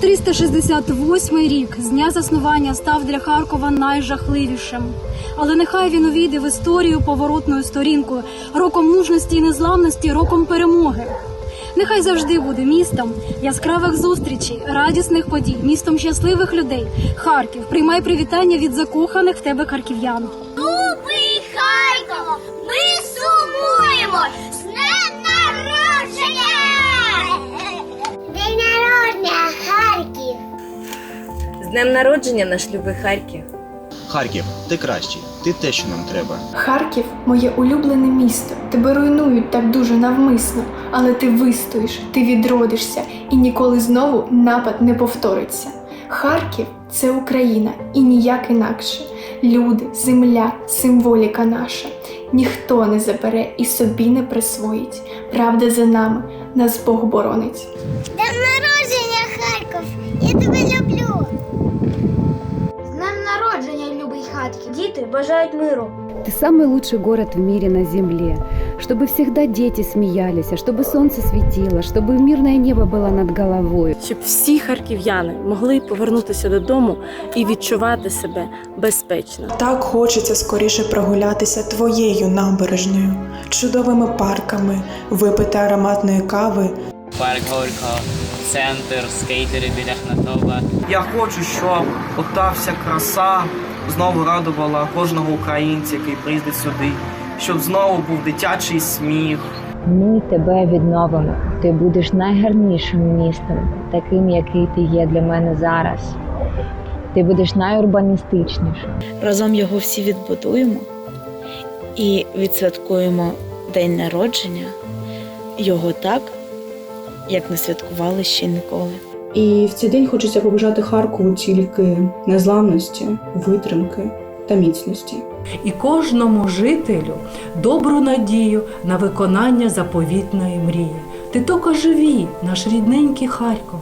368 рік з дня заснування став для Харкова найжахливішим. Але нехай він увійде в історію поворотною сторінкою, роком мужності і незламності, роком перемоги. Нехай завжди буде містом яскравих зустрічей, радісних подій, містом щасливих людей. Харків, приймай привітання від закоханих в тебе харків'ян. Любий Харково, ми сумуємо днем народження, наш любий Харків. Харків, ти кращий, ти те, що нам треба. Харків моє улюблене місто. Тебе руйнують так дуже навмисно, але ти вистоїш, ти відродишся і ніколи знову напад не повториться. Харків це Україна і ніяк інакше. Люди, земля, символіка наша. Ніхто не забере і собі не присвоїть. Правда за нами, нас Бог боронить. День народження, Харків! Я тебе люблю! Харків! Діти бажають миру. Ты самый лучший город в мире на земле. Чтобы всегда дети смеялись, а чтобы солнце светило, чтобы мирное небо было над головой. Щоб всі харків'яни могли повернутися додому і відчувати себе безпечно. Так хочеться скоріше прогулятися твоєю набережною, чудовими парками, випити ароматної кави, Парк Горького, центр, скейтери біля Хнатова. Я хочу, щоб ота вся краса знову радувала кожного українця, який приїздить сюди, щоб знову був дитячий сміх. Ми тебе відновимо. Ти будеш найгарнішим містом, таким, який ти є для мене зараз. Ти будеш найурбаністичнішим. Разом його всі відбудуємо і відсвяткуємо день народження його так, як не святкували ще ніколи. І в цей день хочеться побажати Харкову тільки незламності, витримки та міцності. і кожному жителю добру надію на виконання заповітної мрії. Ти тільки живі, наш рідненький Харків.